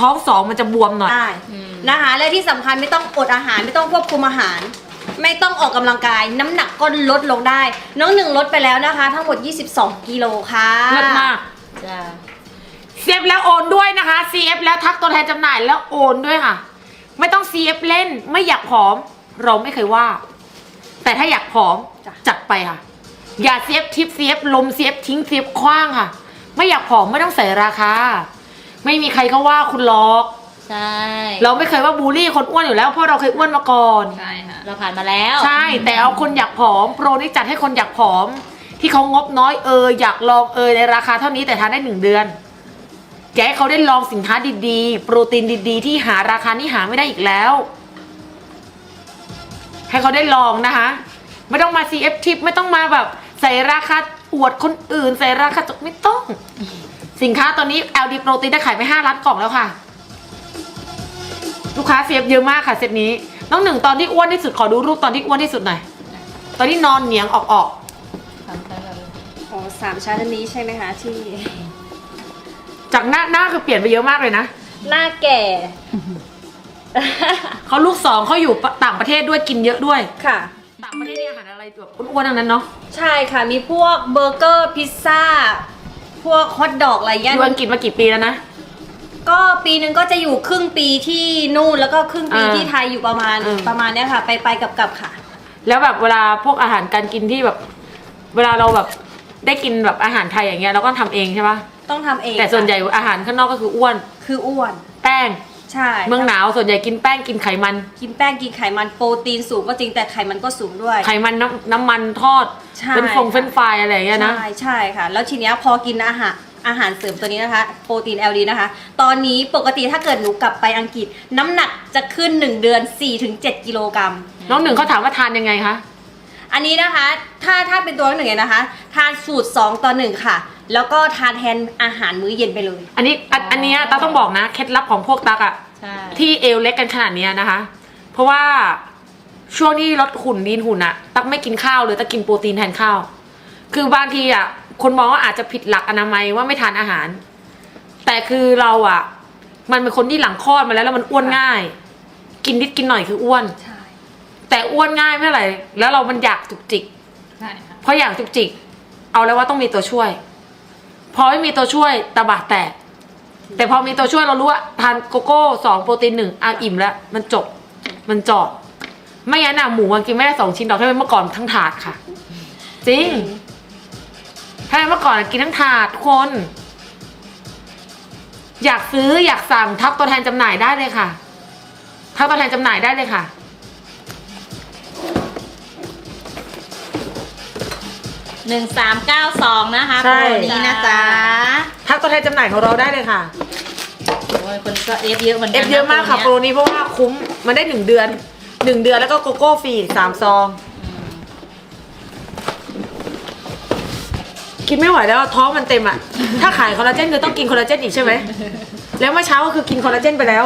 ท้องสองมันจะบวมหน่อย ได้นะคะและที่สำคัญไม่ต้องอดอาหารไม่ต้องควบคุมอาหาร ไม่ต้องออกกำลังกาย น้ำหนักก็ลดลงได้ น้องหนึ่งลดไปแล้วนะคะ ทั้งหมด 22 กิโลค่ะเลิศมาก จ้า CF แล้วโอนด้วยนะคะ CF แล้วทักตัวแทนจำหน่ายแล้วโอนด้วยค่ะ ไม่ต้อง CF เล่นไม่อยากผอม เราไม่เคยว่า แต่ถ้าอยากผอมจ้ะ จัดไปค่ะ อย่า CF ทิป CF ลม CF ทิ้ง CF คว้างค่ะ ไม่อยากผอมไม่ต้องใส่ราคา ไม่มีใครเขาว่าคุณหรอกใช่เราไม่เคยว่าบูลลี่คนอ้วนอยู่แล้วเพราะเราเคยอ้วนมาก่อน ใช่ค่ะเราผ่านมาแล้วใช่ แต่เอาคนอยากผอม โปรนี่จัดให้คนอยากผอม ที่เขางบน้อยเอออยากลองเออในราคาเท่านี้แต่ทานได้หนึ่งเดือนแกให้เขาได้ลองสินค้าดีๆ โปรตีนดีๆ ที่หาราคานี้หาไม่ได้อีกแล้ว ให้เขาได้ลองนะคะ ไม่ต้องมา CF ทิปไม่ต้องมาแบบ ใส่ราคาอวดคนอื่น ใส่ราคาจกไม่ต้อง สินค้าตอนนี้ LD โปรตีนได้ขายไป5ล้านกล่องแล้วค่ะ ลูกค้าเซฟเยอะมากค่ะเซตนี้ น้องหนึ่งตอนที่อ้วนที่สุดขอดูรูปตอนที่อ้วนที่สุดหน่อย ตอนที่นอนเหนียงออกออกผ่านไปแล้วอ๋อสามชั้นอันนี้ใช่ไหมคะที่จากหน้าหน้าคือเปลี่ยนไปเยอะมากเลยนะหน้าแก่ เขาลูกสองเขาอยู่ต่างประเทศด้วยกินเยอะด้วย ค่ะ ต่างประเทศนี่อาหารอะไรแบบอ้วนๆทั้งนั้นเนาะ ใช่ค่ะมีพวกเบอร์เกอร์พิซซ่า พวกฮอทดอกอะไรอเงี้ยยู่อังกฤษมากี่ปีแล้วนะ ก็ปีหนึ่งก็จะอยู่ครึ่งปีที่นู่นแล้วก็ครึ่งปีอ่าที่ไทยอยู่ประมาณอืม ประมาณเนี้ยค่ะ ไปไปกับกับค่ะ แล้วแบบเวลาพวกอาหารการกินที่แบบ เวลาเราแบบได้กินแบบอาหารไทยอย่างเงี้ยเราก็ทำเองใช่ปะต้องทำเองแต่ส่วนใหญ่ค่ะอาหารข้างนอกก็คืออ้วน คืออ้วน แป้ง ใช่เมืองหนาวส่วนใหญ่กินแป้งกินไขมัน กินแป้งกินไขมันโปรตีนสูงก็จริงแต่ไขมันก็สูงด้วย ไขมันน้ำน้ำมันทอดใช่ เป็นฟงค่ะเฟรนช์ฟรายอะไรอย่างเงี้ยนะ ใช่ใช่ค่ะ แล้วทีเนี้ยพอกินอาหารอาหารเสริมตัวนี้นะคะ โปรตีน LD นะคะ ตอนนี้ปกติถ้าเกิดหนูกลับไปอังกฤษ น้ำหนักจะขึ้น 1 เดือน 4-7 กิโลกรัม น้องหนึ่งเขาถามว่าทานยังไงคะ อันนี้นะคะ ถ้าถ้าเป็นตัวหนึ่งเนี่ยนะคะ ทานสูตร 2 ต่อ 1 ค่ะ แล้วก็ทานแทนอาหารมื้อเย็นไปเลย อันนี้อันอันเนี้ยตาต้องบอกนะ เคล็ดลับของพวกตักอะ ใช่ที่เอวเล็กกันขนาดเนี้ยนะคะ เพราะว่าช่วงที่ลดหุ่นดีนหุ่นอะตักไม่กินข้าวเลยตักกินโปรตีนแทนข้าว คือบางทีอะคนมองว่าอาจจะผิดหลักอนามัยว่าไม่ทานอาหาร แต่คือเราอะมันเป็นคนที่หลังคลอดมาแล้วแล้วมันอ้วนง่าย กินนิดกินหน่อยคืออ้วน ใช่แต่อ้วนง่ายไม่เท่าไหร่แล้วเรามันอยากจุกจิก ใช่ค่ะเพราะอยากจุกจิก เอาแล้วว่าต้องมีตัวช่วย พอไม่มีตัวช่วยตาบาดแตก แต่พอมีตัวช่วยเรารู้ว่าทานโกโก้สองโปรตีนหนึ่งอะอิ่มแล้ว มันจบมันจบไม่งั้นอะหมูมันกินไม่ได้สองชิ้นดอกถ้าเป็นเมื่อก่อนทั้งถาดค่ะ จริง ถ้าเป็นเมื่อก่อนอะกินทั้งถาดทุกคน อยากซื้ออยากสั่งทักตัวแทนจำหน่ายได้เลยค่ะทักตัวแทนจำหน่ายได้เลยค่ะ หนึ่งสามเก้าสองนะคะใช่โปรนี้นะจ๊ะ ทักตัวแทนจำหน่ายของเราได้เลยค่ะ โอ้ยคนก็เอฟเยอะเหมือนกัเอนฟเยอะมากค่ะโปรนี้เพราะว่าคุ้มมันได้หนึ่งเดือนหนึ่งเดือนแล้วก็โกโก้ฟรีอีกสามซอง กินไม่ไหวแล้วท้องมันเต็มอะ ถ้าขายคอลลาเจนคือต้องกินคอลลาเจนอีกใช่ไหม แล้วเมื่อเช้าก็คือกินคอลลาเจนไปแล้ว